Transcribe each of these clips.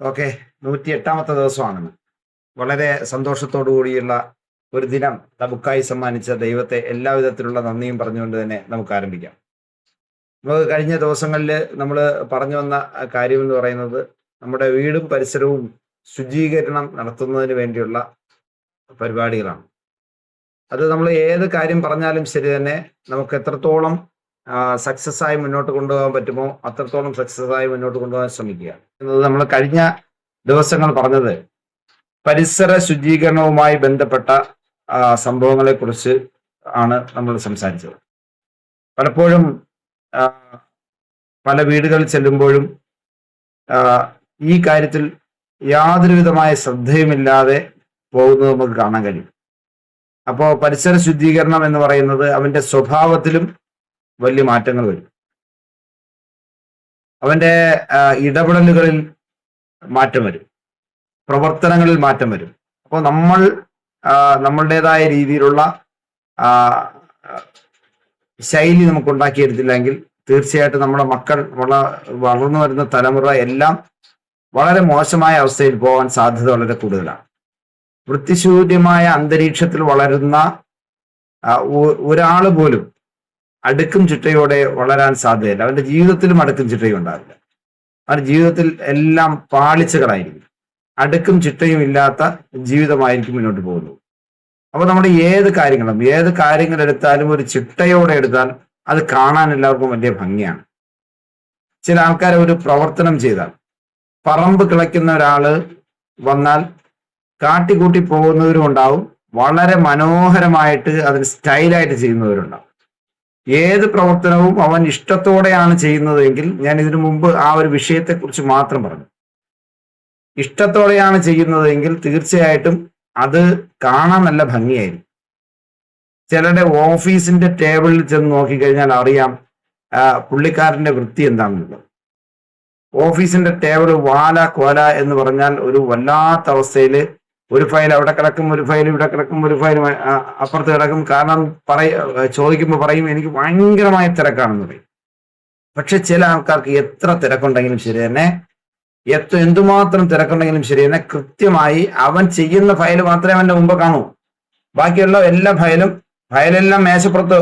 Okay നൂറ്റി എട്ടാമത്തെ ദിവസമാണ്. വളരെ സന്തോഷത്തോടു കൂടിയുള്ള ഒരു ദിനം നമുക്കായി സമ്മാനിച്ച ദൈവത്തെ എല്ലാവിധത്തിലുള്ള നന്ദിയും പറഞ്ഞുകൊണ്ട് തന്നെ നമുക്ക് ആരംഭിക്കാം. നമുക്ക് കഴിഞ്ഞ ദിവസങ്ങളിൽ നമ്മൾ പറഞ്ഞു വന്ന കാര്യം എന്ന് പറയുന്നത് നമ്മുടെ വീടും പരിസരവും ശുചീകരണം നടത്തുന്നതിന് വേണ്ടിയുള്ള പരിപാടികളാണ്. അത് നമ്മൾ ഏത് കാര്യം പറഞ്ഞാലും ശരി തന്നെ നമുക്ക് എത്രത്തോളം സക്സസ് ആയി മുന്നോട്ട് കൊണ്ടുപോകാൻ പറ്റുമോ? അത്രത്തോളം സക്സസ് ആയി മുന്നോട്ട് കൊണ്ടുപോകാൻ ശ്രമിക്കുക. എന്നത് നമ്മൾ കഴിഞ്ഞ ദിവസങ്ങൾ പറഞ്ഞത്. പരിസര ശുചീകരണവുമായി ബന്ധപ്പെട്ട സംഭവങ്ങളെ കുറിച്ച് ആണ് നമ്മൾ സംസാരിച്ചത്. പലപ്പോഴും പല വീടുകളിൽ ചെല്ലുമ്പോഴും ഈ കാര്യത്തിൽ യാതൊരു വിധമായ ശ്രദ്ധയുമില്ലാതെ പോകുന്നത് നമുക്ക് കാണാൻ കഴിയും. അപ്പോൾ പരിസര ശുദ്ധീകരണം എന്ന് പറയുന്നത് അവന്റെ സ്വഭാവത്തിലും വലിയ മാറ്റങ്ങൾ വരും. അവന്റെ ഇടപെടലുകളിൽ മാറ്റം വരും. പ്രവർത്തനങ്ങളിൽ മാറ്റം വരും. അപ്പോൾ നമ്മൾ നമ്മളുടേതായ രീതിയിലുള്ള ശൈലി നമുക്ക് ഉണ്ടാക്കിയെടുത്തില്ലെങ്കിൽ തീർച്ചയായിട്ടും നമ്മുടെ മക്കൾ വള വളർന്നു വരുന്ന തലമുറ എല്ലാം വളരെ മോശമായ അവസ്ഥയിൽ പോകാൻ സാധ്യത വളരെ കൂടുതലാണ്. വൃത്തിശൂന്യമായ അന്തരീക്ഷത്തിൽ വളരുന്ന ഒരാൾ പോലും അടുക്കും ചിട്ടയോടെ വളരാൻ സാധ്യതയില്ല. അവന്റെ ജീവിതത്തിലും അടുക്കും ചിട്ടയും ഉണ്ടാവില്ല. അവന്റെ ജീവിതത്തിൽ എല്ലാം പാളിച്ചകളായിരിക്കും. അടുക്കും ചിട്ടയും ഇല്ലാത്ത ജീവിതമായിരിക്കും മുന്നോട്ട് പോകുന്നത്. അപ്പൊ നമ്മുടെ ഏത് കാര്യങ്ങളും ഏത് കാര്യങ്ങൾ എടുത്താലും ഒരു ചിട്ടയോടെ എടുത്താൽ അത് കാണാൻ എല്ലാവർക്കും വലിയ ഭംഗിയാണ്. ചില ആൾക്കാർ ഒരു പ്രവർത്തനം ചെയ്താൽ പറമ്പ് കിളയ്ക്കുന്ന ഒരാൾ വന്നാൽ കാട്ടിക്കൂട്ടി പോകുന്നവരും ഉണ്ടാവും വളരെ മനോഹരമായിട്ട് അതിന് സ്റ്റൈലായിട്ട് ചെയ്യുന്നവരുണ്ടാവും ഏത് പ്രവർത്തനവും അവൻ ഇഷ്ടത്തോടെയാണ് ചെയ്യുന്നതെങ്കിൽ ഞാൻ ഇതിനു മുമ്പ് ആ ഒരു വിഷയത്തെക്കുറിച്ച് മാത്രം പറഞ്ഞു. ഇഷ്ടത്തോടെയാണ് ചെയ്യുന്നതെങ്കിൽ തീർച്ചയായിട്ടും അത് കാണാൻ നല്ല ഭംഗിയായിരുന്നു ചിലരുടെ ഓഫീസിന്റെ ടേബിളിൽ ചെന്ന് നോക്കിക്കഴിഞ്ഞാൽ അറിയാം പുള്ളിക്കാരന്റെ വൃത്തി എന്താണെന്നുള്ളത്. ഓഫീസിന്റെ ടേബിൾ വാല കോല എന്ന് പറഞ്ഞാൽ ഒരു വല്ലാത്ത അവസ്ഥയിൽ ഒരു ഫയൽ അവിടെ കിടക്കും ഒരു ഫയൽ ഇവിടെ കിടക്കും ഒരു ഫയൽ അപ്പുറത്ത് കിടക്കും. കാരണം പറയ ചോദിക്കുമ്പോൾ പറയും എനിക്ക് ഭയങ്കരമായ തിരക്കാണെന്ന് പറയും. പക്ഷെ ചില ആൾക്കാർക്ക് എത്ര തിരക്കുണ്ടെങ്കിലും ശരി തന്നെ എത്ര എന്തുമാത്രം തിരക്കുണ്ടെങ്കിലും ശരി തന്നെ കൃത്യമായി അവൻ ചെയ്യുന്ന ഫയൽ മാത്രമേ അവന്റെ മുമ്പ് കാണൂ. ബാക്കിയുള്ള എല്ലാ ഫയലും ഫയലെല്ലാം മേശപ്പുറത്ത്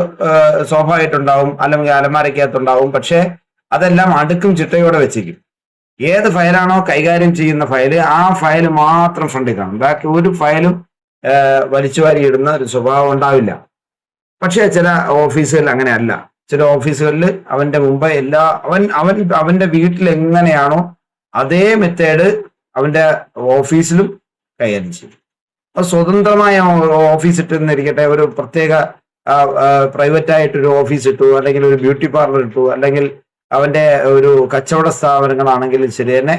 സ്വാഭാവികമായിട്ടുണ്ടാവും അല്ലെങ്കിൽ അലമാരയ്ക്കകത്തുണ്ടാവും. പക്ഷെ അതെല്ലാം അടുക്കും ചിട്ടയോടെ വെച്ചിരിക്കും. ഏത് ഫയലാണോ കൈകാര്യം ചെയ്യുന്ന ഫയൽ ആ ഫയൽ മാത്രം ഫ്രണ്ടിൽ കാണും. ബാക്കി ഒരു ഫയലും വലിച്ചുവാരി ഇടുന്ന ഒരു സ്വഭാവം ഉണ്ടാവില്ല. പക്ഷേ ചില ഓഫീസുകളിൽ അങ്ങനെയല്ല ചില ഓഫീസുകളിൽ അവന്റെ മുമ്പ് എല്ലാ അവൻ അവൻ അവന്റെ വീട്ടിൽ എങ്ങനെയാണോ അതേ മെത്തേഡ് അവന്റെ ഓഫീസിലും കൈകാര്യം ചെയ്യും. അപ്പൊ സ്വതന്ത്രമായ ഓഫീസ് ഇട്ടിരുന്നിരിക്കട്ടെ ഒരു പ്രത്യേക പ്രൈവറ്റ് ആയിട്ടൊരു ഓഫീസ് ഇട്ടു അല്ലെങ്കിൽ ഒരു ബ്യൂട്ടി പാർലർ ഇട്ടു അല്ലെങ്കിൽ അവന്റെ ഒരു കച്ചവട സ്ഥാപനങ്ങളാണെങ്കിലും ശരി തന്നെ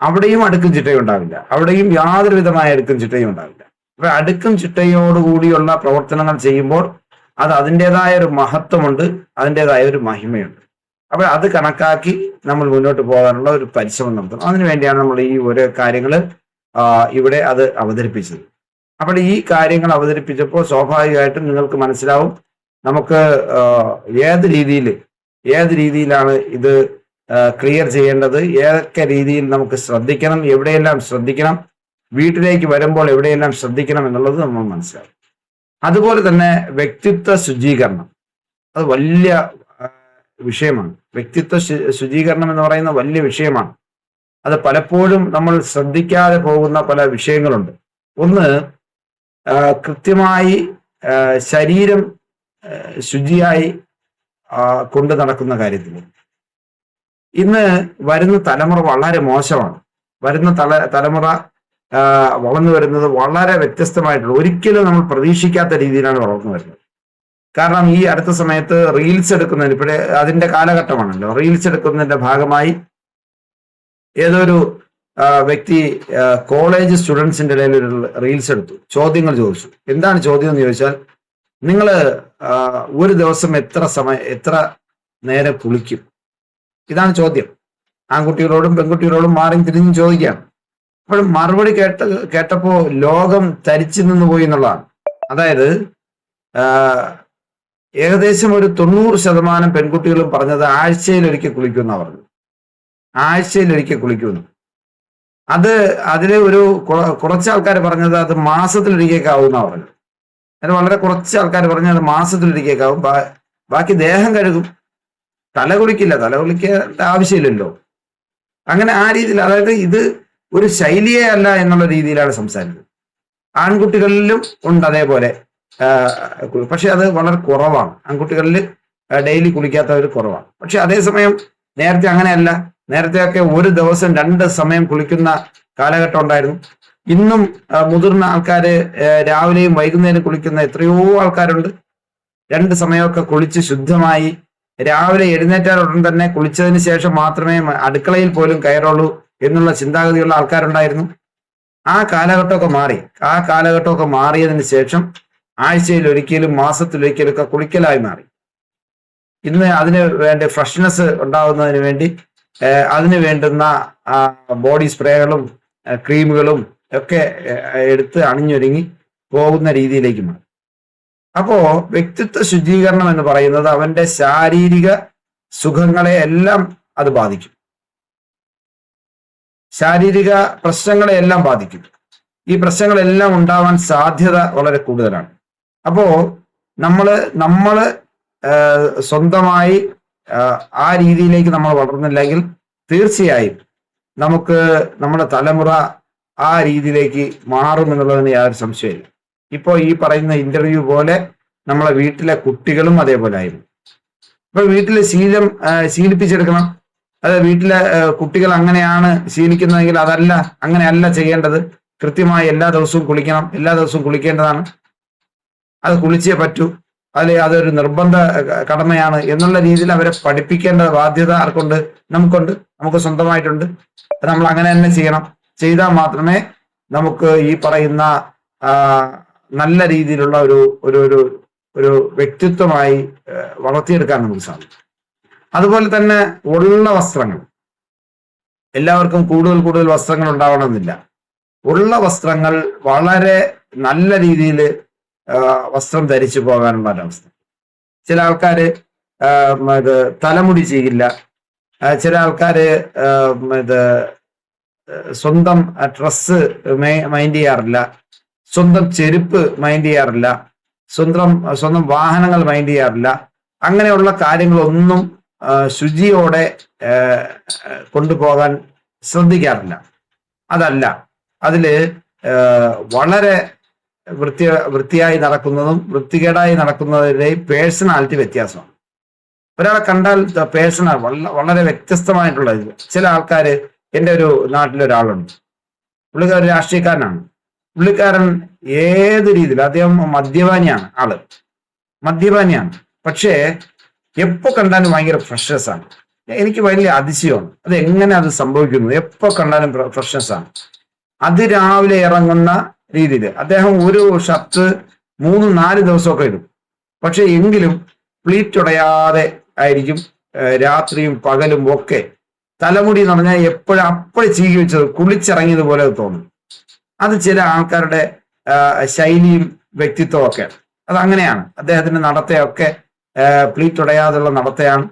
അവിടെയും അടുക്കും ചിട്ടയും ഉണ്ടാവില്ല. അവിടെയും യാതൊരു വിധമായ അടുക്കും ചിട്ടയും ഉണ്ടാവില്ല. അപ്പൊ അടുക്കും ചിട്ടയോടുകൂടിയുള്ള പ്രവർത്തനങ്ങൾ ചെയ്യുമ്പോൾ അത് അതിന്റെതായ ഒരു മഹത്വമുണ്ട് അതിന്റെതായ ഒരു മഹിമയുണ്ട്. അപ്പൊ അത് കണക്കാക്കി നമ്മൾ മുന്നോട്ട് പോകാനുള്ള ഒരു പരിശ്രമം നടത്തണം. അതിനു വേണ്ടിയാണ് നമ്മൾ ഈ ഓരോ കാര്യങ്ങൾ ഇവിടെ അത് അവതരിപ്പിച്ചത്. അപ്പോൾ ഈ കാര്യങ്ങൾ അവതരിപ്പിച്ചപ്പോൾ സ്വാഭാവികമായിട്ടും നിങ്ങൾക്ക് മനസ്സിലാവും നമുക്ക് ഏത് രീതിയിൽ ഏത് രീതിയിലാണ് ഇത് ക്ലിയർ ചെയ്യേണ്ടത്? ഏതൊക്കെ രീതിയിൽ നമുക്ക് ശ്രദ്ധിക്കണം? എവിടെയെല്ലാം ശ്രദ്ധിക്കണം? വീട്ടിലേക്ക് വരുമ്പോൾ എവിടെയെല്ലാം ശ്രദ്ധിക്കണം എന്നുള്ളത് നമ്മൾ മനസ്സിലാവും അതുപോലെ തന്നെ വ്യക്തിത്വ ശുചീകരണം. അത് വലിയ വിഷയമാണ്. വ്യക്തിത്വ ശുചീകരണം എന്ന് പറയുന്ന വലിയ വിഷയമാണ്. അത് പലപ്പോഴും നമ്മൾ ശ്രദ്ധിക്കാതെ പോകുന്ന പല വിഷയങ്ങളുണ്ട്. ഒന്ന് കൃത്യമായി ശരീരം ശുചിയായി കൊണ്ടു നടക്കുന്ന കാര്യത്തിൽ. ഇന്ന് വരുന്ന തലമുറ വളരെ മോശമാണ്. വരുന്ന തല തലമുറ വളർന്നു വരുന്നത് വളരെ വ്യത്യസ്തമായിട്ടുള്ള ഒരിക്കലും നമ്മൾ പ്രതീക്ഷിക്കാത്ത രീതിയിലാണ് വളർന്നു വരുന്നത്. കാരണം ഈ അടുത്ത സമയത്ത് റീൽസ് എടുക്കുന്നതിന് ഇപ്പോഴേ അതിന്റെ കാലഘട്ടമാണല്ലോ. റീൽസ് എടുക്കുന്നതിന്റെ ഭാഗമായി ഏതൊരു വ്യക്തി കോളേജ് സ്റ്റുഡൻസിന്റെ ഇടയിൽ ഒരു റീൽസ് എടുത്തു. ചോദ്യങ്ങൾ ചോദിച്ചു. എന്താണ് ചോദ്യം എന്ന് ചോദിച്ചാൽ നിങ്ങൾ ഒരു ദിവസം എത്ര സമയം എത്ര നേരം കുളിക്കും? ഇതാണ് ചോദ്യം. ആൺകുട്ടികളോടും പെൺകുട്ടികളോടും മാറി തിരിഞ്ഞും ചോദിക്കുകയാണ്. അപ്പോൾ മറുപടി കേട്ട കേട്ടപ്പോ ലോകം തരിച്ചു നിന്ന് പോയി എന്നുള്ളതാണ്. അതായത് ഏകദേശം ഒരു തൊണ്ണൂറ് ശതമാനം പെൺകുട്ടികളും പറഞ്ഞത് ആഴ്ചയിൽ ഒരിക്കൽ കുളിക്കുമെന്നാണ് പറഞ്ഞത്. ആഴ്ചയിൽ ഒരിക്കൽ കുളിക്കുമെന്ന് അത് അതിലെ ഒരു കുറച്ച് ആൾക്കാർ പറഞ്ഞത് അത് മാസത്തിലൊരിക്കൽ എന്നാ പറഞ്ഞത്. അത് വളരെ കുറച്ച് ആൾക്കാർ പറഞ്ഞാൽ അത് മാസത്തിലൊരിക്കേക്കാവും ബാ- ബാക്കി ദേഹം കഴുകും. തല കുളിക്കില്ല. തല കുളിക്കേണ്ട ആവശ്യമില്ലല്ലോ. അങ്ങനെ ആ രീതിയിൽ അതായത് ഇത് ഒരു ശൈലിയേ അല്ല എന്നുള്ള രീതിയിലാണ് സംസാരിക്കുന്നത് ആൺകുട്ടികളിലും ഉണ്ട് അതേപോലെ. പക്ഷെ അത് വളരെ കുറവാണ്. ആൺകുട്ടികളിൽ ഡെയിലി കുളിക്കാത്തവർ കുറവാണ്. പക്ഷെ അതേസമയം നേരത്തെ അങ്ങനെയല്ല. നേരത്തെയൊക്കെ ഒരു ദിവസം രണ്ട് സമയം കുളിക്കുന്ന കാലഘട്ടം ഉണ്ടായിരുന്നു. ഇന്നും മുതിർന്ന ആൾക്കാര് രാവിലെയും വൈകുന്നേരം കുളിക്കുന്ന എത്രയോ ആൾക്കാരുണ്ട്. രണ്ട് സമയമൊക്കെ കുളിച്ച് ശുദ്ധമായി. രാവിലെ എഴുന്നേറ്റാൽ ഉടൻ തന്നെ കുളിച്ചതിന് ശേഷം മാത്രമേ അടുക്കളയിൽ പോലും കയറുള്ളൂ എന്നുള്ള ചിന്താഗതിയുള്ള ആൾക്കാരുണ്ടായിരുന്നു. ആ കാലഘട്ടമൊക്കെ മാറി. ആ കാലഘട്ടമൊക്കെ മാറിയതിന് ശേഷം ആഴ്ചയിൽ ഒരിക്കലും മാസത്തിലൊരിക്കലും ഒക്കെ കുളിക്കലായി മാറി. ഇന്ന് അതിന് വേണ്ടി ഫ്രഷ്നെസ് ഉണ്ടാവുന്നതിന് വേണ്ടി അതിന് വേണ്ടുന്ന ബോഡി സ്പ്രേകളും ക്രീമുകളും ഒക്കെ എടുത്ത് അണിഞ്ഞൊരുങ്ങി പോകുന്ന രീതിയിലേക്ക് മാറി. അപ്പോ വ്യക്തിത്വ ശുചീകരണം എന്ന് പറയുന്നത് അവന്റെ ശാരീരിക സുഖങ്ങളെ എല്ലാം അത് ബാധിക്കും. ശാരീരിക പ്രശ്നങ്ങളെ എല്ലാം ബാധിക്കും. ഈ പ്രശ്നങ്ങളെല്ലാം ഉണ്ടാവാൻ സാധ്യത വളരെ കൂടുതലാണ്. അപ്പോ നമ്മൾ നമ്മൾ സ്വന്തമായി ആ രീതിയിലേക്ക് നമ്മൾ വളർന്നില്ലെങ്കിൽ തീർച്ചയായും നമുക്ക് നമ്മുടെ തലമുറ ആ രീതിയിലേക്ക് മാറും എന്നുള്ളതിന് യാതൊരു സംശയമില്ല ഇപ്പോൾ ഈ പറയുന്ന ഇന്റർവ്യൂ പോലെ നമ്മളെ വീട്ടിലെ കുട്ടികളും അതേപോലെ ആയിരുന്നു. ഇപ്പൊ വീട്ടിലെ ശീലം ശീലിപ്പിച്ചെടുക്കണം. അത് വീട്ടിലെ കുട്ടികൾ അങ്ങനെയാണ് ശീലിക്കുന്നതെങ്കിൽ അതല്ല അങ്ങനെയല്ല ചെയ്യേണ്ടത്. കൃത്യമായി എല്ലാ ദിവസവും കുളിക്കണം എല്ലാ ദിവസവും കുളിക്കേണ്ടതാണ്. അത് കുളിച്ചേ പറ്റൂ. അതിൽ അതൊരു നിർബന്ധ കടമയാണ് എന്നുള്ള രീതിയിൽ അവരെ പഠിപ്പിക്കേണ്ട ബാധ്യത ആർക്കുണ്ട്? നമുക്കുണ്ട്. നമുക്ക് സ്വന്തമായിട്ടുണ്ട്. നമ്മൾ അങ്ങനെ തന്നെ ചെയ്യണം. ചെയ്താൽ മാത്രമേ നമുക്ക് ഈ പറയുന്ന നല്ല രീതിയിലുള്ള ഒരു ഒരു ഒരു വ്യക്തിത്വമായി വളർത്തിയെടുക്കാൻ നമുക്ക് സാധിക്കും. അതുപോലെ തന്നെ ഉള്ള വസ്ത്രങ്ങൾ. എല്ലാവർക്കും കൂടുതൽ കൂടുതൽ വസ്ത്രങ്ങൾ ഉണ്ടാവണമെന്നില്ല. ഉള്ള വസ്ത്രങ്ങൾ വളരെ നല്ല രീതിയിൽ വസ്ത്രം ധരിച്ചു പോകാനുള്ള ഒരവസ്ഥ. ചില ആൾക്കാർ ഇത് തലമുടി ചെയ്യില്ല. ചില ആൾക്കാർ ഇത് സ്വന്തം ഡ്രസ്സ് മൈൻഡ് ചെയ്യാറില്ല. സ്വന്തം ചെരുപ്പ് മൈൻഡ് ചെയ്യാറില്ല. സ്വന്തം സ്വന്തം വാഹനങ്ങൾ മൈൻഡ് ചെയ്യാറില്ല. അങ്ങനെയുള്ള കാര്യങ്ങളൊന്നും ശുചിയോടെ കൊണ്ടുപോകാൻ ശ്രദ്ധിക്കാറില്ല. അതല്ല അതിൽ വളരെ വൃത്തി വൃത്തിയായി നടക്കുന്നതും വൃത്തികേടായി നടക്കുന്നതിന്റെയും പേഴ്സണാലിറ്റി വ്യത്യാസമാണ്. ഒരാളെ കണ്ടാൽ പേഴ്സണൽ വളരെ വ്യത്യസ്തമായിട്ടുള്ള ചില ആൾക്കാര് എന്റെ ഒരു നാട്ടിലൊരാളുണ്ട്. പുള്ളിക്കാരൻ രാഷ്ട്രീയക്കാരനാണ്. പുള്ളിക്കാരൻ ഏത് രീതിയിൽ അദ്ദേഹം മദ്യപാനിയാണ് ആൾ. മദ്യപാനിയാണ്. പക്ഷേ എപ്പോ കണ്ടാലും ഭയങ്കര ഫ്രഷ്നസ് ആണ്. എനിക്ക് വലിയ അതിശയമാണ്. അത് എങ്ങനെ അത് സംഭവിക്കുന്നു? എപ്പോ കണ്ടാലും ഫ്രഷ്നസ് ആണ്. അതിരാവിലെ ഇറങ്ങുന്ന രീതിയിൽ അദ്ദേഹം ഒരു ഷർട്ട് മൂന്ന് നാല് ദിവസമൊക്കെ ഇടും. പക്ഷെ എങ്കിലും പ്ലീറ്റ് ഉടയാതെ ആയിരിക്കും രാത്രിയും പകലും ഒക്കെ തലമുടി എന്ന് പറഞ്ഞാൽ എപ്പോഴും അപ്പോഴും ചീകി വെച്ചത് കുളിച്ചിറങ്ങിയതുപോലെ തോന്നും. അത് ചില ആൾക്കാരുടെ ശൈലിയും വ്യക്തിത്വവും ഒക്കെ. അത് അങ്ങനെയാണ്. അദ്ദേഹത്തിന്റെ നടത്തയൊക്കെ പ്ലീറ്റുടയാതുള്ള നടത്തയാണ്.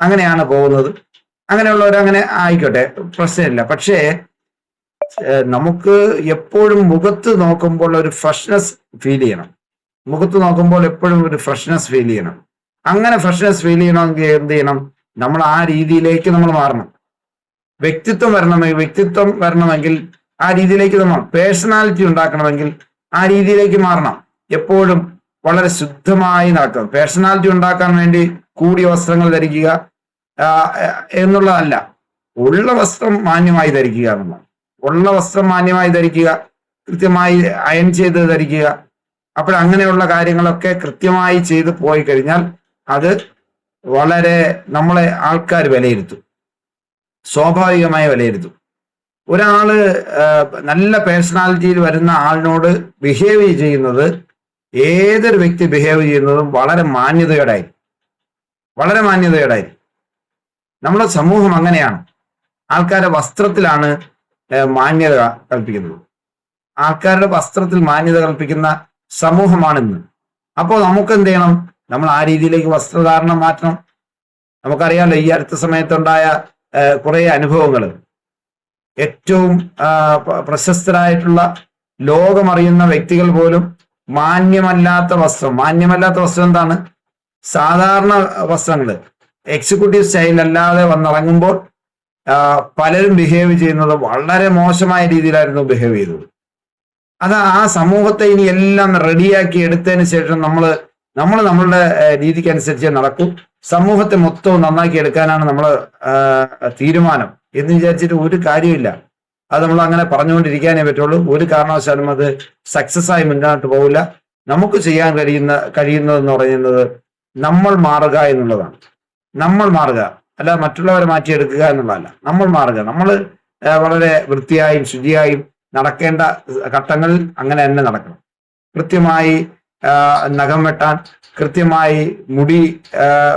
അങ്ങനെയാണ് പോകുന്നത്. അങ്ങനെയുള്ളവർ അങ്ങനെ ആയിക്കോട്ടെ പ്രശ്നമില്ല. പക്ഷേ നമുക്ക് എപ്പോഴും മുഖത്ത് നോക്കുമ്പോൾ ഒരു ഫ്രഷ്നെസ് ഫീൽ ചെയ്യണം. മുഖത്ത് നോക്കുമ്പോൾ എപ്പോഴും ഒരു ഫ്രഷ്നെസ് ഫീൽ ചെയ്യണം. അങ്ങനെ ഫ്രഷ്നെസ് ഫീൽ ചെയ്യണമെങ്കിൽ എന്ത് ചെയ്യണം? നമ്മൾ ആ രീതിയിലേക്ക് നമ്മൾ മാറണം. വ്യക്തിത്വം വരണമെങ്കിൽ വ്യക്തിത്വം വരണമെങ്കിൽ ആ രീതിയിലേക്ക് നമ്മൾ പേഴ്സണാലിറ്റി ഉണ്ടാക്കണമെങ്കിൽ ആ രീതിയിലേക്ക് മാറണം. എപ്പോഴും വളരെ ശുദ്ധമായി നടക്കുക. പേഴ്സണാലിറ്റി ഉണ്ടാക്കാൻ വേണ്ടി കൂടിയ വസ്ത്രങ്ങൾ ധരിക്കുക എന്നുള്ളതല്ല. ഉള്ള വസ്ത്രം മാന്യമായി ധരിക്കുക എന്നുള്ളത്. ഉള്ള വസ്ത്രം മാന്യമായി ധരിക്കുക കൃത്യമായി അയൺ ചെയ്ത് ധരിക്കുക. അപ്പോൾ അങ്ങനെയുള്ള കാര്യങ്ങളൊക്കെ കൃത്യമായി ചെയ്ത് പോയി കഴിഞ്ഞാൽ അത് വളരെ നമ്മളെ ആൾക്കാർ വിലയിരുത്തും. സ്വാഭാവികമായി വിലയിരുത്തും. ഒരാൾ നല്ല പേഴ്സണാലിറ്റിയിൽ വരുന്ന ആളിനോട് ബിഹേവ് ചെയ്യുന്നത് ഏതൊരു വ്യക്തി ബിഹേവ് ചെയ്യുന്നതും വളരെ മാന്യതയോടായി വളരെ മാന്യതയോടായി നമ്മുടെ സമൂഹം അങ്ങനെയാണ്. ആൾക്കാരുടെ വസ്ത്രത്തിലാണ് മാന്യത കൽപ്പിക്കുന്നത്. ആൾക്കാരുടെ വസ്ത്രത്തിൽ മാന്യത കൽപ്പിക്കുന്ന സമൂഹമാണിന്ന്. അപ്പോൾ നമുക്ക് എന്ത് ചെയ്യണം നമ്മൾ ആ രീതിയിലേക്ക് വസ്ത്രധാരണം മാറ്റണം. നമുക്കറിയാമല്ലോ ഈ അടുത്ത സമയത്തുണ്ടായ കുറെ അനുഭവങ്ങൾ. ഏറ്റവും പ്രശസ്തരായിട്ടുള്ള ലോകമറിയുന്ന വ്യക്തികൾ പോലും മാന്യമല്ലാത്ത വസ്ത്രം. മാന്യമല്ലാത്ത വസ്ത്രം എന്താണ്? സാധാരണ വസ്ത്രങ്ങൾ എക്സിക്യൂട്ടീവ് സ്റ്റൈൽ അല്ലാതെ വന്നിറങ്ങുമ്പോൾ പലരും ബിഹേവ് ചെയ്യുന്നത് വളരെ മോശമായ രീതിയിലായിരുന്നു ബിഹേവ് ചെയ്തത്. അത് ആ സമൂഹത്തെ ഇനി എല്ലാം റെഡിയാക്കി എടുത്തതിന് ശേഷം നമ്മൾ നമ്മൾ നമ്മളുടെ രീതിക്കനുസരിച്ച് രീതിക്ക് നടക്കും. സമൂഹത്തെ മൊത്തവും നന്നാക്കി എടുക്കാനാണ് നമ്മൾ തീരുമാനം. എന്ന് വിചാരിച്ചിട്ട് ഒരു കാര്യമില്ല അത് നമ്മൾ അങ്ങനെ പറഞ്ഞുകൊണ്ടിരിക്കാനേ പറ്റുള്ളൂ. ഒരു കാരണവശാലും അത് സക്സസ് ആയി മുന്നോട്ട് പോകില്ല നമുക്ക് ചെയ്യാൻ കഴിയുന്ന കഴിയുന്നതെന്ന് പറയുന്നത് നമ്മൾ മാറുക എന്നുള്ളതാണ്. നമ്മൾ മാറുക. അല്ല മറ്റുള്ളവരെ മാറ്റിയെടുക്കുക എന്നുള്ളതല്ല. നമ്മൾ മാറുക. നമ്മൾ വളരെ വൃത്തിയായും ശുചിയായും നടക്കേണ്ട ഘട്ടങ്ങളിൽ അങ്ങനെ തന്നെ നടക്കണം. കൃത്യമായി നഖം വെട്ടാൻ കൃത്യമായി മുടി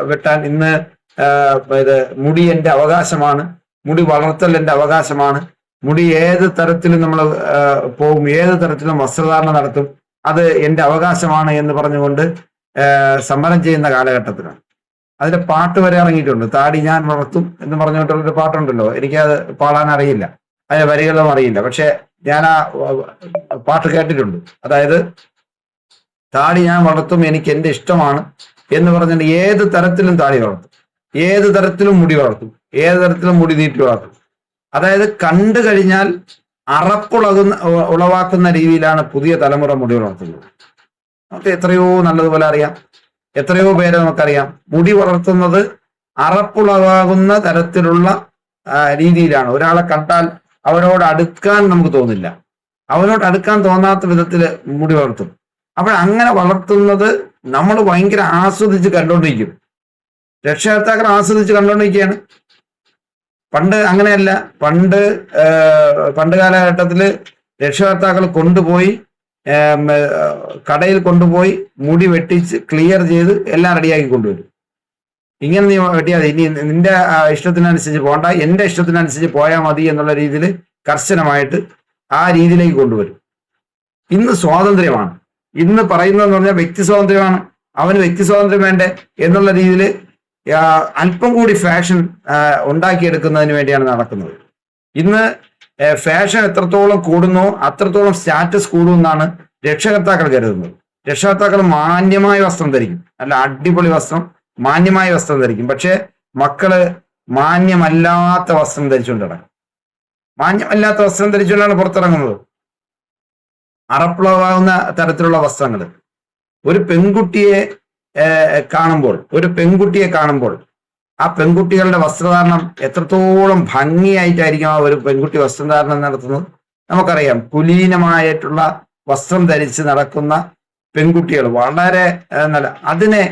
വെട്ടാൻ ഇന്ന് ഇത് മുടി എന്റെ അവകാശമാണ്. മുടി വളർത്തൽ എന്റെ അവകാശമാണ്. മുടി ഏത് തരത്തിലും നമ്മൾ പോകും ഏത് തരത്തിലും വസ്ത്രധാരണം നടത്തും. അത് എന്റെ അവകാശമാണ് എന്ന് പറഞ്ഞുകൊണ്ട് സമരം ചെയ്യുന്ന കാലഘട്ടത്തിലാണ്. അതിന്റെ പാട്ട് വരെ ഇറങ്ങിയിട്ടുണ്ട്. താടി ഞാൻ വളർത്തും എന്ന് പറഞ്ഞുകൊണ്ടുള്ളൊരു പാട്ടുണ്ടല്ലോ. എനിക്കത് പാടാൻ അറിയില്ല. അതിന്റെ വരികളും അറിയില്ല. പക്ഷെ ഞാൻ ആ പാട്ട് കേട്ടിട്ടുണ്ട്. അതായത് താടി ഞാൻ വളർത്തും എനിക്ക് എന്റെ ഇഷ്ടമാണ് എന്ന് പറഞ്ഞിട്ട് ഏത് തരത്തിലും താടി വളർത്തും. ഏത് തരത്തിലും മുടി വളർത്തും. ഏത് തരത്തിലും മുടി നീട്ടി വളർത്തും. അതായത് കണ്ടു കഴിഞ്ഞാൽ അറപ്പുളകുന്ന ഉളവാക്കുന്ന രീതിയിലാണ് പുതിയ തലമുറ മുടി വളർത്തുന്നത്. നമുക്ക് എത്രയോ നല്ലതുപോലെ അറിയാം. എത്രയോ പേരെ നമുക്കറിയാം. മുടി വളർത്തുന്നത് അറപ്പുളവാകുന്ന തരത്തിലുള്ള രീതിയിലാണ്. ഒരാളെ കണ്ടാൽ അവരോട് അടുക്കാൻ നമുക്ക് തോന്നില്ല. അവരോട് അടുക്കാൻ തോന്നാത്ത വിധത്തിൽ മുടി വളർത്തും. അപ്പോൾ അങ്ങനെ വളർത്തുന്നത് നമ്മൾ ഭയങ്കര ആസ്വദിച്ച് കണ്ടുകൊണ്ടിരിക്കും. രക്ഷകർത്താക്കൾ ആസ്വദിച്ച് കണ്ടുകൊണ്ടിരിക്കുകയാണ്. പണ്ട് അങ്ങനെയല്ല. പണ്ട് പണ്ട് കാലഘട്ടത്തിൽ രക്ഷകർത്താക്കൾ കൊണ്ടുപോയി കടയിൽ കൊണ്ടുപോയി മുടി വെട്ടിച്ച് ക്ലിയർ ചെയ്ത് എല്ലാം റെഡിയാക്കി കൊണ്ടുവരും. ഇങ്ങനെ നീ വെട്ടിയാൽ ഇനി നിന്റെ ഇഷ്ടത്തിനനുസരിച്ച് പോകണ്ട എന്റെ ഇഷ്ടത്തിനനുസരിച്ച് പോയാൽ മതി എന്നുള്ള രീതിയിൽ കർശനമായിട്ട് ആ രീതിയിലേക്ക് കൊണ്ടുവരും. ഇന്ന് സ്വാതന്ത്ര്യമാണ്. ഇന്ന് പറയുന്നതെന്ന് പറഞ്ഞാൽ വ്യക്തി സ്വാതന്ത്ര്യമാണ്. അവന് വ്യക്തി സ്വാതന്ത്ര്യം വേണ്ടേ എന്നുള്ള രീതിയിൽ അല്പം കൂടി ഫാഷൻ ഉണ്ടാക്കിയെടുക്കുന്നതിന് വേണ്ടിയാണ് നടക്കുന്നത്. ഇന്ന് ഫാഷൻ എത്രത്തോളം കൂടുന്നോ അത്രത്തോളം സ്റ്റാറ്റസ് കൂടുമെന്നാണ് രക്ഷകർത്താക്കൾ കരുതുന്നത്. രക്ഷകർത്താക്കൾ മാന്യമായ വസ്ത്രം ധരിക്കും. അല്ല അടിപൊളി വസ്ത്രം മാന്യമായ വസ്ത്രം ധരിക്കും. പക്ഷെ മക്കൾ മാന്യമല്ലാത്ത വസ്ത്രം ധരിച്ചുകൊണ്ട് മാന്യമല്ലാത്ത വസ്ത്രം ധരിച്ചുകൊണ്ടാണ് പുറത്തിറങ്ങുന്നത്. അറപ്പുളവാകുന്ന തരത്തിലുള്ള വസ്ത്രങ്ങൾ. ഒരു പെൺകുട്ടിയെ കാണുമ്പോൾ ഒരു പെൺകുട്ടിയെ കാണുമ്പോൾ ആ പെൺകുട്ടികളുടെ വസ്ത്രധാരണം എത്രത്തോളം ഭംഗിയായിട്ടായിരിക്കും ആ ഒരു പെൺകുട്ടി വസ്ത്രധാരണം നടത്തുന്നത്? നമുക്കറിയാം കുലീനമായിട്ടുള്ള വസ്ത്രം ധരിച്ച് നടക്കുന്ന പെൺകുട്ടികൾ വളരെ നല്ല അതിനെ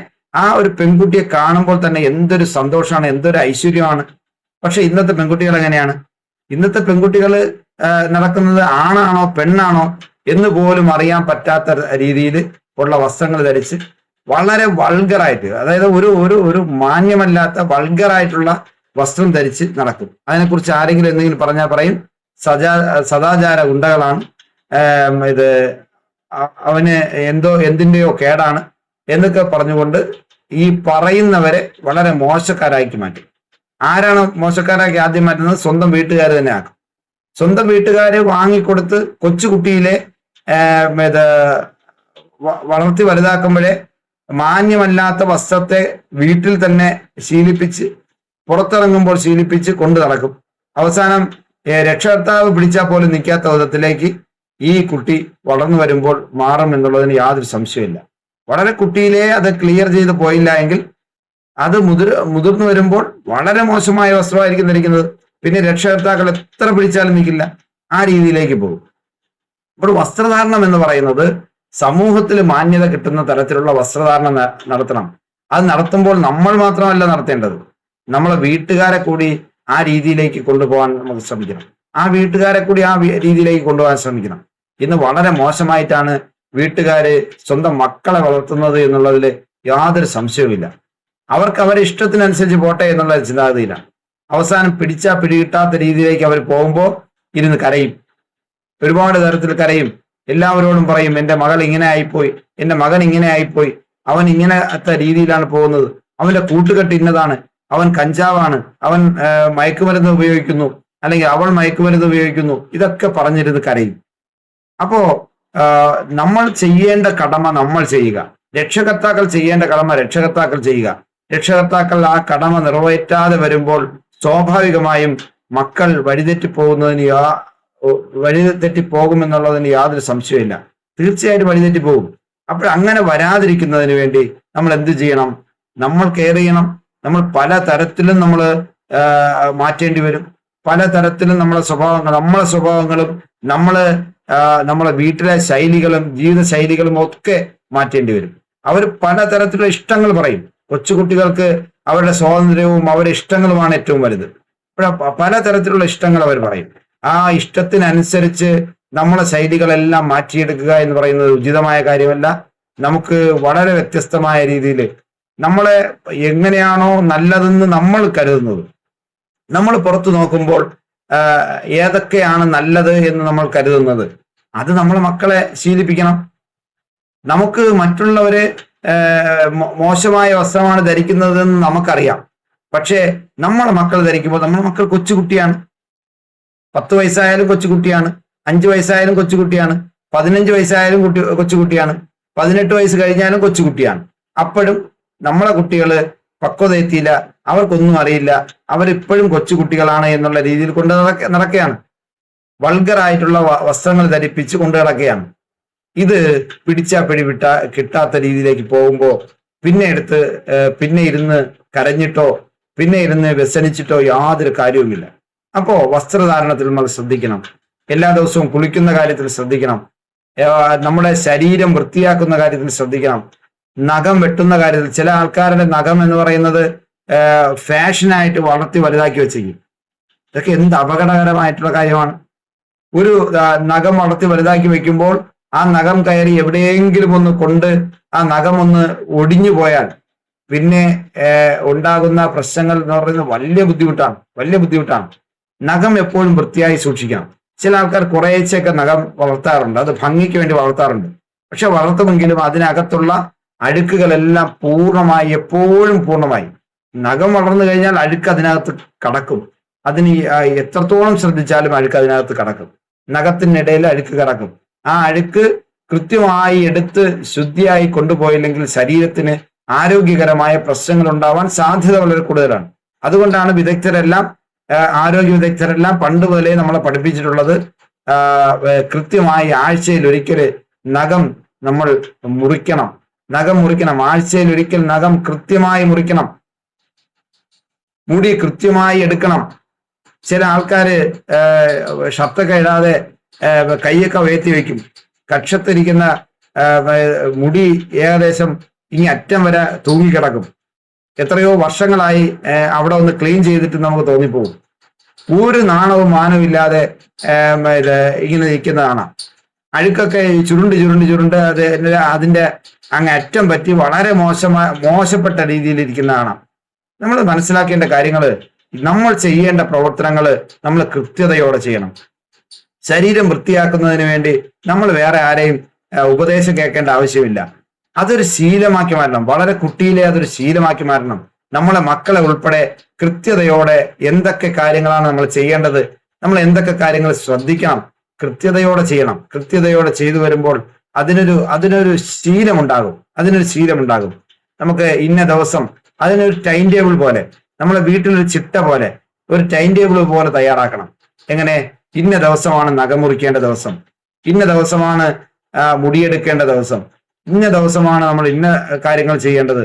ആ ഒരു പെൺകുട്ടിയെ കാണുമ്പോൾ തന്നെ എന്തൊരു സന്തോഷമാണ് എന്തൊരു ഐശ്വര്യമാണ്. പക്ഷെ ഇന്നത്തെ പെൺകുട്ടികൾ എങ്ങനെയാണ്? ഇന്നത്തെ പെൺകുട്ടികൾ നടക്കുന്നത് ആണാണോ പെണ്ണാണോ? എന്ന് പോലും അറിയാൻ പറ്റാത്ത രീതിയിൽ ഉള്ള വസ്ത്രങ്ങൾ ധരിച്ച് വളരെ വൾഗറായിട്ട് അതായത് ഒരു ഒരു ഒരു മാന്യമല്ലാത്ത വൾഗറായിട്ടുള്ള വസ്ത്രം ധരിച്ച് നടക്കും. അതിനെക്കുറിച്ച് ആരെങ്കിലും എന്തെങ്കിലും പറഞ്ഞാൽ പറയും. സദാ സദാചാര ഗുണ്ടകളാണ്. ഇത് അവന് എന്തോ എന്തിന്റെയോ കേടാണ് എന്നൊക്കെ പറഞ്ഞുകൊണ്ട് ഈ പറയുന്നവരെ വളരെ മോശക്കാരാക്കി മാറ്റും. ആരാണ് മോശക്കാരാക്കി ആദ്യം മാറ്റുന്നത് സ്വന്തം വീട്ടുകാർ തന്നെ ആക്കും. സ്വന്തം വീട്ടുകാര് വാങ്ങിക്കൊടുത്ത് കൊച്ചുകുട്ടിയിലെ ഏത് വളർത്തി വലുതാക്കുമ്പോഴേ മാന്യമല്ലാത്ത വസ്ത്രത്തെ വീട്ടിൽ തന്നെ ശീലിപ്പിച്ച് പുറത്തിറങ്ങുമ്പോൾ ശീലിപ്പിച്ച് കൊണ്ടു നടക്കും. അവസാനം രക്ഷകർത്താവ് പിടിച്ചാൽ പോലും നിൽക്കാത്ത വിധത്തിലേക്ക് ഈ കുട്ടി വളർന്നു വരുമ്പോൾ മാറും എന്നുള്ളതിന് യാതൊരു സംശയമില്ല വളരെ കുട്ടിയിലെ അത് ക്ലിയർ ചെയ്ത് പോയില്ല എങ്കിൽ അത് മുതിർ മുതിർന്നു വരുമ്പോൾ വളരെ മോശമായ വസ്ത്രമായിരിക്കും ധരിക്കുന്നത്. പിന്നെ രക്ഷകർത്താക്കൾ എത്ര പിടിച്ചാലും നിൽക്കില്ല. ആ രീതിയിലേക്ക് പോകും. അപ്പോൾ വസ്ത്രധാരണം എന്ന് പറയുന്നത് സമൂഹത്തിൽ മാന്യത കിട്ടുന്ന തരത്തിലുള്ള വസ്ത്രധാരണം നടത്തണം. അത് നടത്തുമ്പോൾ നമ്മൾ മാത്രമല്ല നടത്തേണ്ടത്. നമ്മളെ വീട്ടുകാരെ കൂടി ആ രീതിയിലേക്ക് കൊണ്ടുപോകാൻ നമുക്ക് ശ്രമിക്കണം. ആ വീട്ടുകാരെ കൂടി ആ രീതിയിലേക്ക് കൊണ്ടുപോകാൻ ശ്രമിക്കണം. ഇന്ന് വളരെ മോശമായിട്ടാണ് വീട്ടുകാര് സ്വന്തം മക്കളെ വളർത്തുന്നത് എന്നുള്ളതിൽ യാതൊരു സംശയവുമില്ല. അവർക്ക് അവരുടെ ഇഷ്ടത്തിനനുസരിച്ച് പോട്ടെ എന്നുള്ള ചിന്താഗതിയിലാണ്. അവസാനം പിടിച്ചാ പിടികിട്ടാത്ത രീതിയിലേക്ക് അവർ പോകുമ്പോൾ ഇരുന്ന് കരയും. ഒരുപാട് തരത്തിൽ കരയും. എല്ലാവരോടും പറയും എന്റെ മകൾ ഇങ്ങനെ ആയിപ്പോയി എന്റെ മകൻ ഇങ്ങനെ ആയിപ്പോയി അവൻ ഇങ്ങനത്തെ രീതിയിലാണ് പോകുന്നത്. അവന്റെ കൂട്ടുകെട്ട് ഇന്നതാണ്. അവൻ കഞ്ചാവാണ്. അവൻ മയക്കുമരുന്ന് ഉപയോഗിക്കുന്നു. അല്ലെങ്കിൽ അവൾ മയക്കുമരുന്ന് ഉപയോഗിക്കുന്നു. ഇതൊക്കെ പറഞ്ഞിരുന്ന് കരയും. അപ്പോ നമ്മൾ ചെയ്യേണ്ട കടമ നമ്മൾ ചെയ്യുക. രക്ഷകർത്താക്കൾ ചെയ്യേണ്ട കടമ രക്ഷകർത്താക്കൾ ചെയ്യുക. രക്ഷകർത്താക്കൾ ആ കടമ നിറവേറ്റാതെ വരുമ്പോൾ സ്വാഭാവികമായും മക്കൾ വഴിതെറ്റി പോകുന്നതിന് യാ വഴിതെറ്റി പോകുമെന്നുള്ളതിന് യാതൊരു സംശയമില്ല തീർച്ചയായിട്ടും വഴിതെറ്റി പോകും അപ്പോൾ അങ്ങനെ വരാതിരിക്കുന്നതിന് വേണ്ടി നമ്മൾ എന്ത് ചെയ്യണം? നമ്മൾ കെയർ ചെയ്യണം. നമ്മൾ പല തരത്തിലും നമ്മൾ മാറ്റേണ്ടി വരും. പല തരത്തിലും നമ്മളെ സ്വഭാവങ്ങൾ നമ്മളെ സ്വഭാവങ്ങളും നമ്മൾ നമ്മളെ വീട്ടിലെ ശൈലികളും ജീവിത ശൈലികളും ഒക്കെ മാറ്റേണ്ടി വരും. അവർ പല തരത്തിലുള്ള ഇഷ്ടങ്ങൾ പറയും. കൊച്ചുകുട്ടികൾക്ക് അവരുടെ സ്വാതന്ത്ര്യവും അവരുടെ ഇഷ്ടങ്ങളുമാണ് ഏറ്റവും വലുത്. ഇവിടെ പലതരത്തിലുള്ള ഇഷ്ടങ്ങൾ അവർ പറയും. ആ ഇഷ്ടത്തിനനുസരിച്ച് നമ്മളെ ശൈലികളെല്ലാം മാറ്റിയെടുക്കുക എന്ന് പറയുന്നത് ഉചിതമായ കാര്യമല്ല. നമുക്ക് വളരെ വ്യത്യസ്തമായ രീതിയിൽ നമ്മളെ എങ്ങനെയാണോ നല്ലതെന്ന് നമ്മൾ കരുതുന്നത്. നമ്മൾ പുറത്തു നോക്കുമ്പോൾ ഏതൊക്കെയാണ് നല്ലത് എന്ന് നമ്മൾ കരുതുന്നത്? അത് നമ്മളെ മക്കളെ ശീലിപ്പിക്കണം. നമുക്ക് മറ്റുള്ളവര് മോശമായ വസ്ത്രമാണ് ധരിക്കുന്നതെന്ന് നമുക്കറിയാം. പക്ഷേ നമ്മളെ മക്കൾ ധരിക്കുമ്പോൾ നമ്മുടെ മക്കൾ കൊച്ചുകുട്ടിയാണ്. പത്ത് വയസ്സായാലും കൊച്ചുകുട്ടിയാണ്. അഞ്ച് വയസ്സായാലും കൊച്ചുകുട്ടിയാണ്. പതിനഞ്ച് വയസ്സായാലും കുട്ടി കൊച്ചുകുട്ടിയാണ്. പതിനെട്ട് വയസ്സ് കഴിഞ്ഞാലും കൊച്ചുകുട്ടിയാണ്. അപ്പോഴും നമ്മളെ കുട്ടികൾ പക്വത എത്തിയില്ല. അവർക്കൊന്നും അറിയില്ല. അവരിപ്പോഴും കൊച്ചുകുട്ടികളാണ് എന്നുള്ള രീതിയിൽ കൊണ്ട് നടക്കുകയാണ് വൾഗറായിട്ടുള്ള വസ്ത്രങ്ങൾ ധരിപ്പിച്ച് കൊണ്ട് നടക്കുകയാണ് ഇത് പിടിച്ചാ പിടിവിട്ട കിട്ടാത്ത രീതിയിലേക്ക് പോകുമ്പോൾ പിന്നെ എടുത്ത് പിന്നെ ഇരുന്ന് കരഞ്ഞിട്ടോ പിന്നെ ഇരുന്ന് വ്യസനിച്ചിട്ടോ യാതൊരു കാര്യവുമില്ല. അപ്പോ വസ്ത്രധാരണത്തിൽ നമ്മൾ ശ്രദ്ധിക്കണം. എല്ലാ ദിവസവും കുളിക്കുന്ന കാര്യത്തിൽ ശ്രദ്ധിക്കണം. നമ്മുടെ ശരീരം വൃത്തിയാക്കുന്ന കാര്യത്തിൽ ശ്രദ്ധിക്കണം. നഖം വെട്ടുന്ന കാര്യത്തിൽ ചില ആൾക്കാരുടെ നഖം എന്ന് പറയുന്നത് ഫാഷനായിട്ട് വളർത്തി വലുതാക്കി വെച്ചേക്കും ഇതൊക്കെ എന്ത് അപകടകരമായിട്ടുള്ള കാര്യമാണ്. ഒരു നഖം വളർത്തി വലുതാക്കി വെക്കുമ്പോൾ ആ നഖം കയറി എവിടെയെങ്കിലും ഒന്ന് കൊണ്ട് ആ നഖം ഒന്ന് ഒടിഞ്ഞു പോയാൽ പിന്നെ ഉണ്ടാകുന്ന പ്രശ്നങ്ങൾ എന്ന് പറയുന്നത് വലിയ ബുദ്ധിമുട്ടാണ് വലിയ ബുദ്ധിമുട്ടാണ്. നഖം എപ്പോഴും വൃത്തിയായി സൂക്ഷിക്കണം. ചില ആൾക്കാർ കുറേച്ചൊക്കെ നഖം വളർത്താറുണ്ട് അത് ഭംഗിക്ക് വേണ്ടി വളർത്താറുണ്ട്. പക്ഷെ വളർത്തുമെങ്കിലും അതിനകത്തുള്ള അഴുക്കുകളെല്ലാം പൂർണമായി എപ്പോഴും പൂർണമായി. നഖം വളർന്നു കഴിഞ്ഞാൽ അഴുക്ക് അതിനകത്ത് കടക്കും. അതിന് എത്രത്തോളം ശ്രദ്ധിച്ചാലും അഴുക്ക് അതിനകത്ത് കടക്കും. നഖത്തിനിടയിൽ അഴുക്ക് കിടക്കും. ആ അഴുക്ക് കൃത്യമായി എടുത്ത് ശുദ്ധിയായി കൊണ്ടുപോയില്ലെങ്കിൽ ശരീരത്തിന് ആരോഗ്യകരമായ പ്രശ്നങ്ങൾ ഉണ്ടാവാൻ സാധ്യത വളരെ കൂടുതലാണ്. അതുകൊണ്ടാണ് വിദഗ്ധരെല്ലാം ആരോഗ്യ വിദഗ്ധരെല്ലാം പണ്ട് മുതലേ നമ്മളെ പഠിപ്പിച്ചിട്ടുള്ളത് കൃത്യമായി ആഴ്ചയിൽ ഒരിക്കൽ നഖം നമ്മൾ മുറിക്കണം. നഖം മുറിക്കണം. ആഴ്ചയിൽ ഒരിക്കൽ നഖം കൃത്യമായി മുറിക്കണം. മുടി കൃത്യമായി എടുക്കണം. ചില ആൾക്കാര് ഇടാതെ ഏഹ്, കൈയൊക്കെ ഉയർത്തി വെക്കും. കക്ഷത്തിരിക്കുന്ന മുടി ഏകദേശം ഇനി അറ്റം വരെ തൂങ്ങിക്കിടക്കും. എത്രയോ വർഷങ്ങളായി അവിടെ ഒന്ന് ക്ലീൻ ചെയ്തിട്ട് നമുക്ക് തോന്നിപ്പോകും. ഒരു നാണവും മാനവും ഇല്ലാതെ ഇങ്ങനെ നിൽക്കുന്നതാണ്. അഴുക്കൊക്കെ ചുരുണ്ട് ചുരുണ്ട് ചുരുണ്ട് അത് അതിന്റെ അങ്ങ് അറ്റം പറ്റി വളരെ മോശമായ മോശപ്പെട്ട രീതിയിൽ ഇരിക്കുന്നതാണ് നമ്മൾ മനസ്സിലാക്കേണ്ട കാര്യങ്ങൾ നമ്മൾ ചെയ്യേണ്ട പ്രവർത്തനങ്ങൾ നമ്മൾ കൃത്യതയോടെ ചെയ്യണം. ശരീരം വൃത്തിയാക്കുന്നതിന് വേണ്ടി നമ്മൾ വേറെ ആരെയും ഉപദേശം കേൾക്കേണ്ട ആവശ്യമില്ല. അതൊരു ശീലമാക്കി മാറ്റണം. വളരെ കുട്ടിയിലെ അതൊരു ശീലമാക്കി മാറ്റണം. നമ്മളെ മക്കളെ ഉൾപ്പെടെ കൃത്യതയോടെ എന്തൊക്കെ കാര്യങ്ങളാണ് നമ്മൾ ചെയ്യേണ്ടത് നമ്മൾ എന്തൊക്കെ കാര്യങ്ങൾ ശ്രദ്ധിക്കണം കൃത്യതയോടെ ചെയ്യണം. കൃത്യതയോടെ ചെയ്തു വരുമ്പോൾ അതിനൊരു അതിനൊരു ശീലമുണ്ടാകും. അതിനൊരു ശീലമുണ്ടാകും. നമുക്ക് ഇന്ന ദിവസം അതിനൊരു ടൈം ടേബിൾ പോലെ നമ്മളെ വീട്ടിലൊരു ചിട്ട പോലെ ഒരു ടൈം ടേബിൾ പോലെ തയ്യാറാക്കണം. എങ്ങനെ? ഇന്ന ദിവസമാണ് നഖമുറിക്കേണ്ട ദിവസം. ഇന്ന ദിവസമാണ് മുടിയെടുക്കേണ്ട ദിവസം. ഇന്ന ദിവസമാണ് നമ്മൾ ഇന്ന കാര്യങ്ങൾ ചെയ്യേണ്ടത്.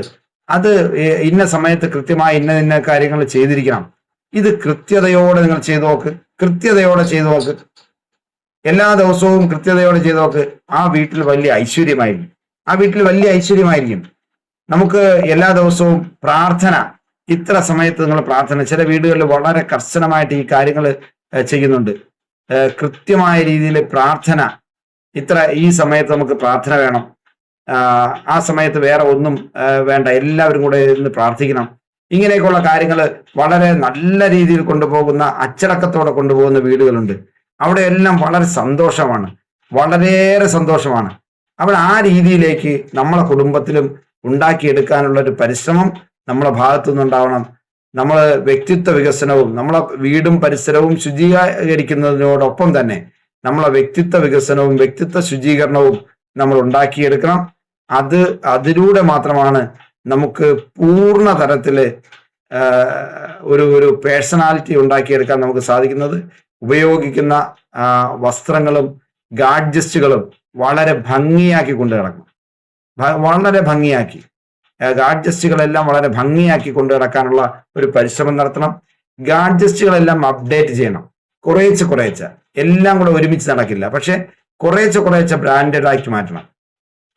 അത് ഇന്ന സമയത്ത് കൃത്യമായി ഇന്ന ഇന്ന കാര്യങ്ങൾ ചെയ്തിരിക്കണം. ഇത് കൃത്യതയോടെ നിങ്ങൾ ചെയ്തു നോക്ക്. കൃത്യതയോടെ ചെയ്തു നോക്ക്. എല്ലാ ദിവസവും കൃത്യതയോടെ ചെയ്തു നോക്ക്. ആ വീട്ടിൽ വലിയ ഐശ്വര്യമായിരിക്കും. ആ വീട്ടിൽ വലിയ ഐശ്വര്യമായിരിക്കും. നമുക്ക് എല്ലാ ദിവസവും പ്രാർത്ഥന. ഇത്ര സമയത്ത് നിങ്ങൾ പ്രാർത്ഥന. ചില വീടുകളിൽ വളരെ കർശനമായിട്ട് ഈ കാര്യങ്ങൾ ചെയ്യുന്നുണ്ട്. കൃത്യമായ രീതിയിൽ പ്രാർത്ഥന. ഇത്ര ഈ സമയത്ത് നമുക്ക് പ്രാർത്ഥന വേണം. ആ സമയത്ത് വേറെ ഒന്നും വേണ്ട. എല്ലാവരും കൂടെ ഇരുന്ന് പ്രാർത്ഥിക്കണം. ഇങ്ങനെയൊക്കെയുള്ള കാര്യങ്ങൾ വളരെ നല്ല രീതിയിൽ കൊണ്ടുപോകുന്ന അച്ചടക്കത്തോടെ കൊണ്ടുപോകുന്ന വീടുകളുണ്ട്. അവിടെ എല്ലാം വളരെ സന്തോഷമാണ്. വളരെയേറെ സന്തോഷമാണ്. അവിടെ ആ രീതിയിലേക്ക് നമ്മളെ കുടുംബത്തിലും ഉണ്ടാക്കിയെടുക്കാനുള്ള ഒരു പരിശ്രമം നമ്മളെ ഭാഗത്തു നിന്നുണ്ടാവണം നമ്മൾ വ്യക്തിത്വ വികസനവും നമ്മളെ വീടും പരിസരവും ശുചീകരിക്കുന്നതിനോടൊപ്പം തന്നെ നമ്മളെ വ്യക്തിത്വ വികസനവും വ്യക്തിത്വ ശുചീകരണവും നമ്മൾ ഉണ്ടാക്കിയെടുക്കണം. അത് അതിലൂടെ മാത്രമാണ് നമുക്ക് പൂർണ തരത്തിൽ ഒരു ഒരു പേഴ്സണാലിറ്റി ഉണ്ടാക്കിയെടുക്കാൻ നമുക്ക് സാധിക്കുന്നത്. ഉപയോഗിക്കുന്ന വസ്ത്രങ്ങളും ഗാഡ്ജസ്റ്റുകളും വളരെ ഭംഗിയാക്കി കൊണ്ടു നടക്കണം വളരെ ഭംഗിയാക്കി. ഗാഡ്ജസ്റ്റുകളെല്ലാം വളരെ ഭംഗിയാക്കി കൊണ്ടു നടക്കാനുള്ള ഒരു പരിശ്രമം നടത്തണം. ഗാഡ്ജസ്റ്റുകളെല്ലാം അപ്ഡേറ്റ് ചെയ്യണം. കുറേച്ച് കുറേച്ച്. എല്ലാം കൂടെ ഒരുമിച്ച് നടക്കില്ല. പക്ഷെ കുറേച്ച് കുറേച്ച് ബ്രാൻഡഡ് ആക്കി മാറ്റണം.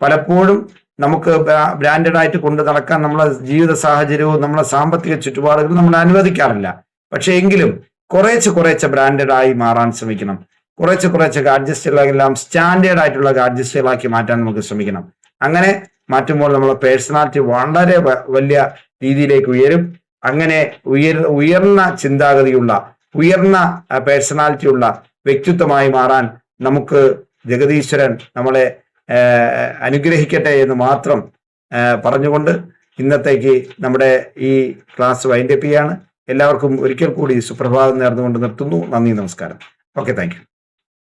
പലപ്പോഴും നമുക്ക് ബ്രാൻഡഡ് ആയിട്ട് കൊണ്ട് നടക്കാൻ നമ്മളെ ജീവിത സാഹചര്യവും നമ്മളെ സാമ്പത്തിക ചുറ്റുപാടുകളും നമ്മൾ അനുവദിക്കാറില്ല. പക്ഷെ എങ്കിലും കുറേച്ച് കുറേച്ച് ബ്രാൻഡഡ് ആയി മാറാൻ ശ്രമിക്കണം. കുറേശ്ശെ കുറേശ്ശെ ഗാഡ്ജസ്റ്റുകളെല്ലാം സ്റ്റാൻഡേർഡ് ആയിട്ടുള്ള ഗാഡ്ജസ്റ്റുകളാക്കി മാറ്റാൻ നമുക്ക് ശ്രമിക്കണം. അങ്ങനെ മാറ്റുമ്പോൾ നമ്മളെ പേഴ്സണാലിറ്റി വളരെ വലിയ രീതിയിലേക്ക് ഉയരും. അങ്ങനെ ഉയർ ഉയർന്ന ചിന്താഗതിയുള്ള ഉയർന്ന പേഴ്സണാലിറ്റി ഉള്ള വ്യക്തിത്വമായി മാറാൻ നമുക്ക് ജഗദീശ്വരൻ നമ്മളെ അനുഗ്രഹിക്കട്ടെ എന്ന് മാത്രം പറഞ്ഞുകൊണ്ട് ഇന്നത്തേക്ക് നമ്മുടെ ഈ ക്ലാസ് വൈൻഡപ്പ് ചെയ്യാണ്. എല്ലാവർക്കും ഒരിക്കൽ കൂടി സുപ്രഭാതം നേർന്നുകൊണ്ട് നിർത്തുന്നു. നന്ദി നമസ്കാരം. Okay thank